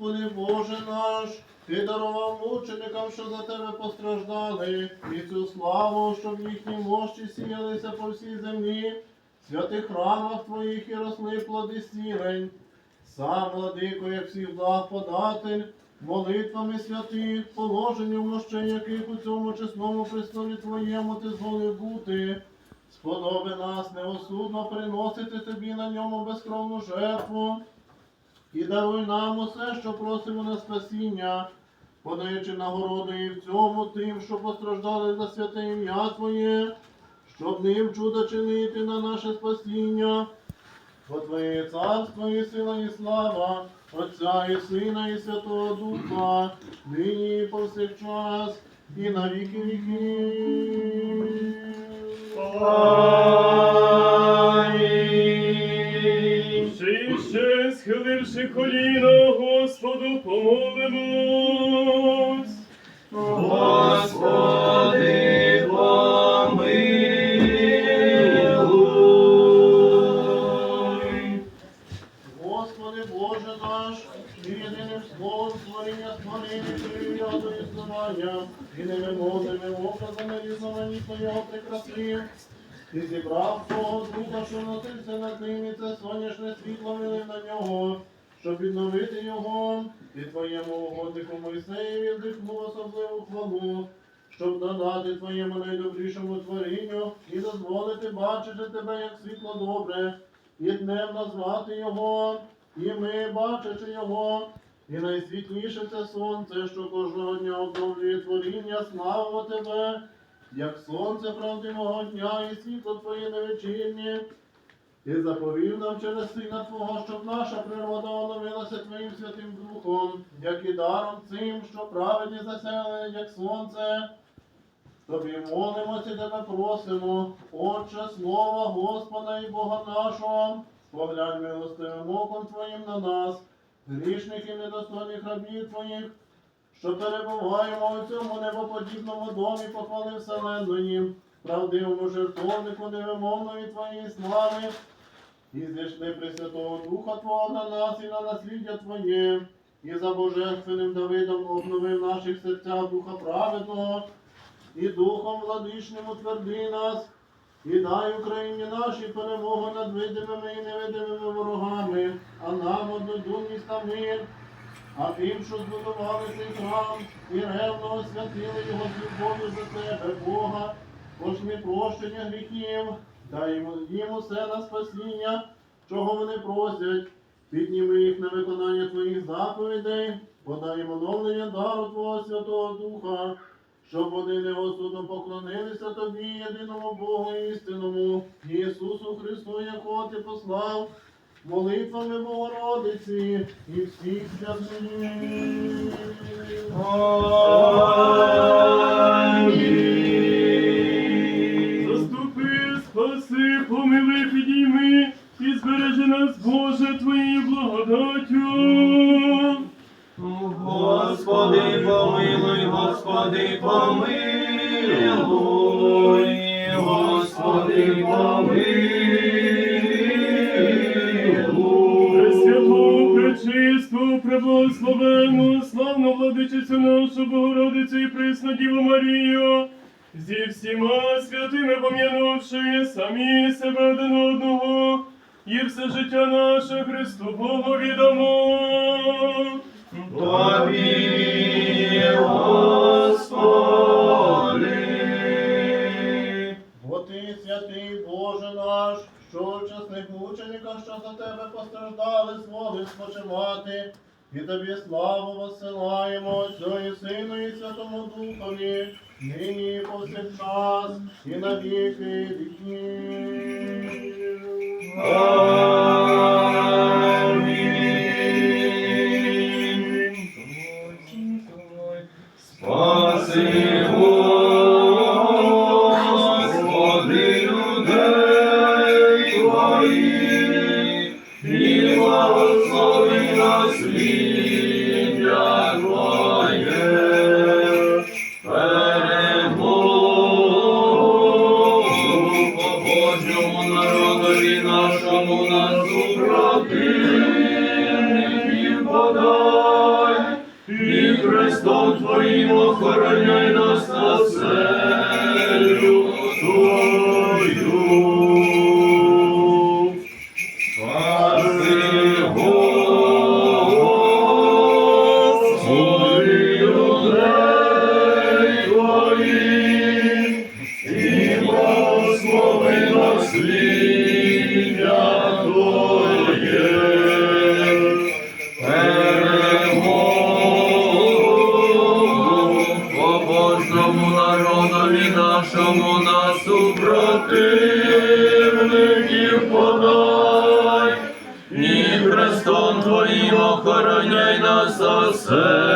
Господи Боже наш, Ти дарував мученикам, що за тебе постраждали, і цю славу, щоб їхні мощі сіялися по всій землі, в святих храмах Твоїх і росли плоди сілень. Сам, владико, як всіх благ податель, молитвами святих, положенням мощей, яких у цьому чесному престолі Твоєму ти зволив бути. Сподоби нас неосудно приносити тобі на ньому безкровну жертву. І даруй нам усе, що просимо на спасіння, подаючи нагороду і в цьому тим, що постраждали за святе ім'я Твоє, щоб ним чудо чинити на наше спасіння. Бо Твоє царство і сила, і слава, Отця і Сина, і Святого Духа, нині і повсякчас, і на віки віків. Схиливши коліна, Господу помолимось. Господи, помилуй. Господи Боже наш, Ти єдиним словом створення створення перев'язу існування, і не невимовними образами різноманітно його прикрасив. Ти зібрав свого духа, що носився над ним, і це сонячне світло вилив на нього, щоб відновити його, і твоєму угоднику Мойсеєві вдихнув особливу хвалу, щоб надати твоєму найдобрішому творінню і дозволити бачити тебе як світло добре, і днем назвати його, і ми, бачачи його, і найсвітліше це сонце, що кожного дня обновлює творіння, славимо тебе, як сонце правдивого дня і світло твоє невечірнє. Ти заповів нам через Сина Твого, щоб наша природа оновилася Твоїм Святим Духом, як і даром цим, що праведні заселені, як сонце. Тобі молимося, тебе просимо, Отче, слова Господа і Бога нашого, поглянь милостивим оком Твоїм на нас, грішних і недостойних рабів Твоїх, що перебуваємо у цьому небоподібному домі похвали вселенної, правдивому жертовнику невимовної Твоєї слави, і зійшли Пресвятого Духа Твого на нас і на насліддя Твоє, і за божественним Давидом обнови в наших серцях Духа праведного, і Духом владичним утверди нас, і дай Україні нашій перемогу над видимими і невидимими ворогами, а нам однодумність та мир. А тим, що збудували цей храм і ревно освятили його з любов'ю за тебе, Бога, пошли прощення гріхів, дай їм усе на спасіння, чого вони просять. Підніми їх на виконання твоїх заповідей, подай їм оновлення дару Твого Святого Духа, щоб вони неосудно поклонилися тобі, єдиному Богу істинному, Ісусу Христу, якого ти послав молитвами Богородиці і всіх святих. Заступи, спаси, помили, підійми і збережи нас, Боже, Твоєю благодаттю. Господи, помилуй, Господи, помилуй, всіма святими пом'янувши самі себе один одного, і все життя наше Христу Богу відомо. Тобі, Господи. Бо ти святий Боже наш, що в чесних що за тебе постраждали, зволив спочивати, і тобі славу посилаємо Отцю і Сину і Святому Духові, нині і повсякчас, і на віки подай, і Христом Твоїм охороняй нас на все. Охороняй нас осе.